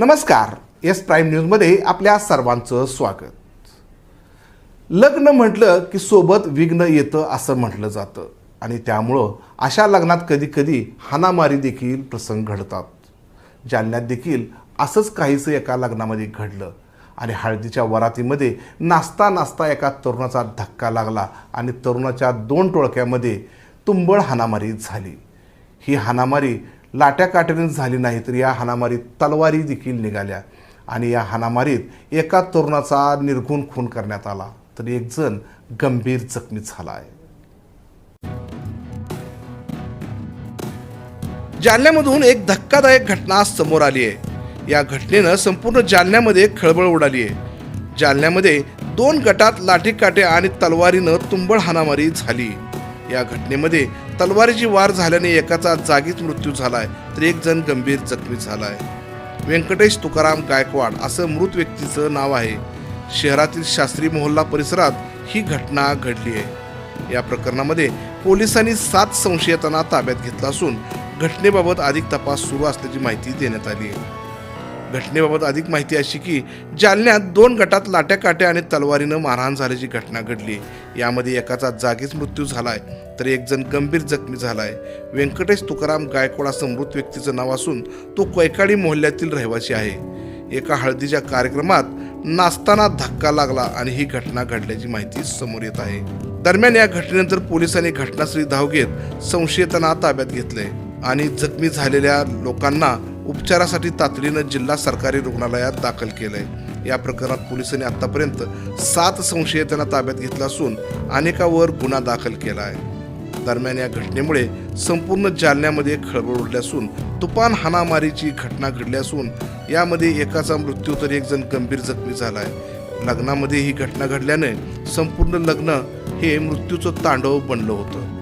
नमस्कार. S prime न्यूजमध्ये आपल्या सर्वांचं स्वागत. लग्न म्हटलं की सोबत विघ्न येतं असं म्हटलं जातं. आणि त्यामुळं अशा लग्नात कधीकधी हाणामारी देखील प्रसंग घडतात. जालन्यात देखील असंच काहीसं एका लग्नामध्ये घडलं. आणि हळदीच्या वरातीमध्ये नाचता नाचता एका तरुणाचा धक्का लागला आणि तरुणाच्या दोन टोळक्यामध्ये तुंबळ हाणामारी झाली. ही हाणामारी लाट्या काट्याने झाली नाही तर या हाणामारीत तलवारी देखील निघाल्या. आणि या हाणामारीत एका तरुणाचा निर्गुण खून करण्यात आला. तर एक जण गंभीर जखमी झाला आहे. जालन्यामधून एक धक्कादायक घटना समोर आली आहे. या घटनेनं संपूर्ण जालन्यामध्ये खळबळ उडाली आहे. जालन्यामध्ये दोन गटात लाठीकाटे आणि तलवारीनं तुंबळ हाणामारी झाली. या घटनेमध्ये तलवारीची वार झाल्याने एकाचा जागीच मृत्यू झालाय तर एक जण गंभीर जखमी झालाय. व्यंकटेश तुकाराम गायकवाड असं मृत व्यक्तीचं नाव आहे. शहरातील शास्त्री मोहल्ला परिसरात ही घटना घडली आहे. या प्रकरणामध्ये पोलिसांनी सात संशयितांना ताब्यात घेतला असून घटनेबाबत अधिक तपास सुरू असल्याची माहिती देण्यात आली आहे. घटनेबाबत अधिक माहिती अशी की जालन्यात दोन गटात लाट्या काट्या आणि तलवारीनं मारहाण झाल्याची घटना घडली. यामध्ये एकाचा जागीच मृत्यू झालाय तर एक जण गंभीर जखमी झालाय. व्यंकटेश तुकाराम गायकवाड असं मृत व्यक्तीचं नाव असून तो कैकाडी मोहल्ल्यातील रहिवासी आहे. एका हळदीच्या कार्यक्रमात नाचताना धक्का लागला आणि ही घटना घडल्याची माहिती समोर येत आहे. दरम्यान या घटनेनंतर पोलिसांनी घटनास्थळी धाव घेत संशयितांना ताब्यात घेतले आणि जखमी झालेल्या लोकांना उपचारासाठी तातडीनं जिल्हा सरकारी रुग्णालयात दाखल केलं आहे या प्रकरणात पोलिसांनी आतापर्यंत सात संशयितांना ताब्यात घेतला असून अनेकावर गुन्हा दाखल केला आहे. दरम्यान या घटनेमुळे संपूर्ण जालन्यामध्ये खळबळ उडली असून तुफान हाणामारीची घटना घडली असून यामध्ये एकाचा मृत्यू तर एक जण गंभीर जखमी झाला आहे लग्नामध्ये ही घटना घडल्याने संपूर्ण लग्न हे मृत्यूचं तांडव बनलं होतं.